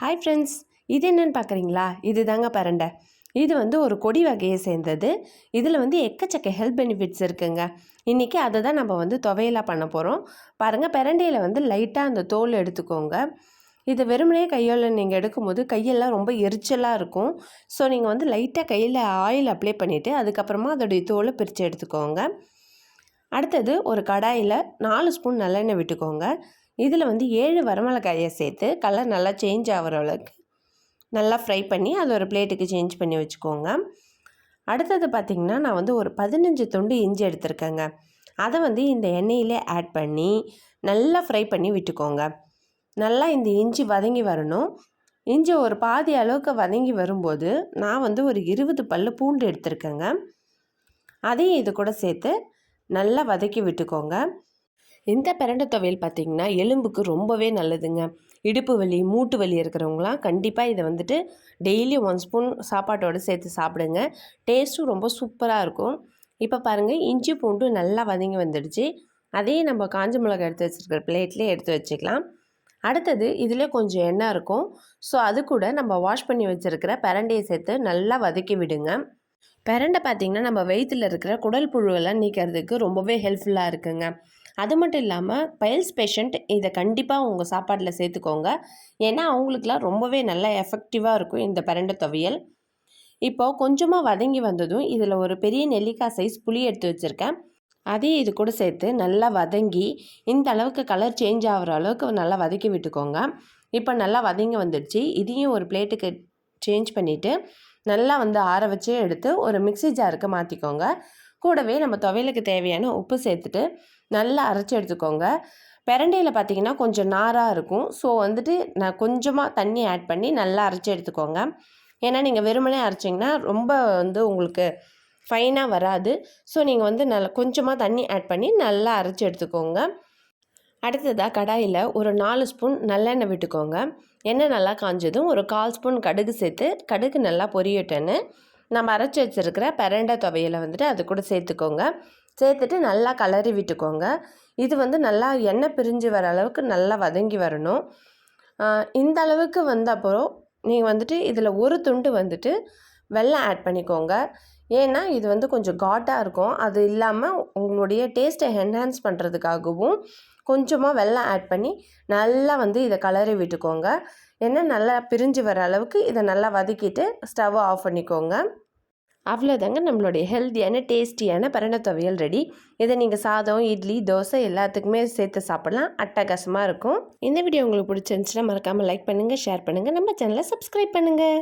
Hi friends இது என்னன்னு பார்க்குறீங்களா? இது தாங்க பரண்டை. இது வந்து ஒரு கொடி வகையை சேர்ந்தது. இதில் வந்து எக்கச்சக்க ஹெல்த் பெனிஃபிட்ஸ் இருக்குங்க. இன்றைக்கி அதை தான் நம்ம வந்து துவையலாக பண்ண போகிறோம் பாருங்கள் பிரண்டையில் வந்து லைட்டாக அந்த தோல் எடுத்துக்கோங்க. இதை வெறுமனே கையால் நீங்கள் எடுக்கும்போது கையெல்லாம் ரொம்ப எரிச்சலாக இருக்கும். ஸோ நீங்கள் வந்து லைட்டாக கையில் ஆயில் அப்ளை பண்ணிவிட்டு அதுக்கப்புறமா அதோடைய தோலை பிரித்து எடுத்துக்கோங்க. அடுத்தது ஒரு கடாயில் நாலு ஸ்பூன் நல்லெண்ணெய் விட்டுக்கோங்க. இதில் வந்து ஏழு வரமிளகாயை சேர்த்து கலர் நல்லா சேஞ்ச் ஆகிற அளவுக்கு நல்லா ஃப்ரை பண்ணி அதை ஒரு பிளேட்டுக்கு சேஞ்ச் பண்ணி வச்சுக்கோங்க. அடுத்தது பார்த்திங்கன்னா நான் வந்து ஒரு பதினஞ்சு துண்டு இஞ்சி எடுத்திருக்கேங்க. அதை வந்து இந்த எண்ணெயிலே ஆட் பண்ணி நல்லா ஃப்ரை பண்ணி விட்டுக்கோங்க. நல்லா இந்த இஞ்சி வதங்கி வரணும். இஞ்சி ஒரு பாதி அளவுக்கு வதங்கி வரும்போது நான் வந்து ஒரு இருபது பல் பூண்டு எடுத்திருக்கேங்க. அதையும் இது கூட சேர்த்து நல்லா வதக்கி விட்டுக்கோங்க. இந்த பிரண்டை துவையல் பார்த்திங்கன்னா எலும்புக்கு ரொம்பவே நல்லதுங்க. இடுப்பு வலி மூட்டு வலி இருக்கிறவங்களாம் கண்டிப்பாக இதை வந்துட்டு டெய்லி ஒன் ஸ்பூன் சாப்பாட்டோடு சேர்த்து சாப்பிடுங்க. டேஸ்ட்டும் ரொம்ப சூப்பராக இருக்கும். இப்போ பாருங்கள் இஞ்சி பூண்டு நல்லா வதங்கி வந்துடுச்சு. அதையும் நம்ம காஞ்ச மிளகாய் எடுத்து வச்சுருக்கிற பிளேட்லேயே எடுத்து வச்சுக்கலாம். அடுத்தது இதில் கொஞ்சம் எண்ணெய் இருக்கும். ஸோ அது கூட நம்ம வாஷ் பண்ணி வச்சுருக்கிற பிரண்டையை சேர்த்து நல்லா வதக்கி விடுங்க. பிரண்டை பார்த்திங்கன்னா நம்ம வயிற்றில் இருக்கிற குடல் புழுவெல்லாம் நீக்கிறதுக்கு ரொம்பவே ஹெல்ப்ஃபுல்லாக இருக்குங்க. அது மட்டும் இல்லாமல் பைல்ஸ் பேஷண்ட் இதை கண்டிப்பாக உங்கள் சாப்பாட்டில் சேர்த்துக்கோங்க. ஏன்னா அவங்களுக்குலாம் ரொம்பவே நல்லா எஃபெக்டிவாக இருக்கும் இந்த பிரண்டை துவையல். இப்போது கொஞ்சமாக வதங்கி வந்ததும் இதில் ஒரு பெரிய நெல்லிக்காய் சைஸ் புளி எடுத்து வச்சுருக்கேன். அதையும் இது கூட சேர்த்து நல்லா வதங்கி இந்த அளவுக்கு கலர் சேஞ்ச் ஆகிற அளவுக்கு நல்லா வதக்கி விட்டுக்கோங்க. இப்போ நல்லா வதங்கி வந்துடுச்சு. இதையும் ஒரு பிளேட்டுக்கு சேஞ்ச் பண்ணிவிட்டு நல்லா வந்து ஆற வச்சே எடுத்து ஒரு மிக்சி ஜாருக்கு மாற்றிக்கோங்க கூடவே நம்ம துவையலுக்கு தேவையான உப்பு சேர்த்துட்டு நல்லா அரைச்சி எடுத்துக்கோங்க. பிரண்டையில் பார்த்தீங்கன்னா கொஞ்சம் நாராக இருக்கும். ஸோ வந்துட்டு நான் கொஞ்சமாக தண்ணி ஆட் பண்ணி நல்லா அரைச்சி எடுத்துக்கோங்க. ஏன்னா நீங்கள் வெறுமனே அரைச்சிங்கன்னா ரொம்ப வந்து உங்களுக்கு ஃபைனாக வராது. ஸோ நீங்கள் வந்து நல்லா கொஞ்சமாக தண்ணி ஆட் பண்ணி நல்லா அரைச்சி எடுத்துக்கோங்க. அடுத்ததாக கடாயில் ஒரு நாலு ஸ்பூன் நல்லெண்ணெய் விட்டுக்கோங்க. எண்ணெய் நல்லா காஞ்சதும் ஒரு கால் ஸ்பூன் கடுகு சேர்த்து கடுகு நல்லா பொரியட்டேன்னு நம்ம அரைச்சி வச்சுருக்கிற பரண்டை துவையலை வந்துட்டு அது கூட சேர்த்துக்கோங்க. சேர்த்துட்டு நல்லா கலரி விட்டுக்கோங்க. இது வந்து நல்லா எண்ணெய் பிரிஞ்சு வர அளவுக்கு நல்லா வதங்கி வரணும். இந்த அளவுக்கு வந்த அப்புறம் நீங்கள் வந்துட்டு இதில் ஒரு துண்டு வந்துட்டு வெள்ளம் ஆட் பண்ணிக்கோங்க. ஏன்னா இது வந்து கொஞ்சம் காட்டாக இருக்கும். அது இல்லாமல் உங்களுடைய டேஸ்ட்டை என்ஹான்ஸ் பண்ணுறதுக்காகவும் கொஞ்சமாக வெள்ளம் ஆட் பண்ணி நல்லா வந்து இதை கலரி விட்டுக்கோங்க. எண்ணெய் நல்லா பிரிஞ்சு வர அளவுக்கு இதை நல்லா வதக்கிட்டு ஸ்டவ்வை ஆஃப் பண்ணிக்கோங்க. அவ்வளோதாங்க நம்மளுடைய ஹெல்த்தியான டேஸ்டியான பரண துவையல் ரெடி இதை நீங்கள் சாதம் இட்லி தோசை எல்லாத்துக்குமே சேர்த்து சாப்பிடலாம். அட்டகாசமாக இருக்கும். இந்த வீடியோ உங்களுக்கு பிடிச்சிருந்துச்சுன்னா மறக்காமல் லைக் பண்ணுங்கள் ஷேர் பண்ணுங்கள் நம்ம சேனலை சப்ஸ்கிரைப் பண்ணுங்கள்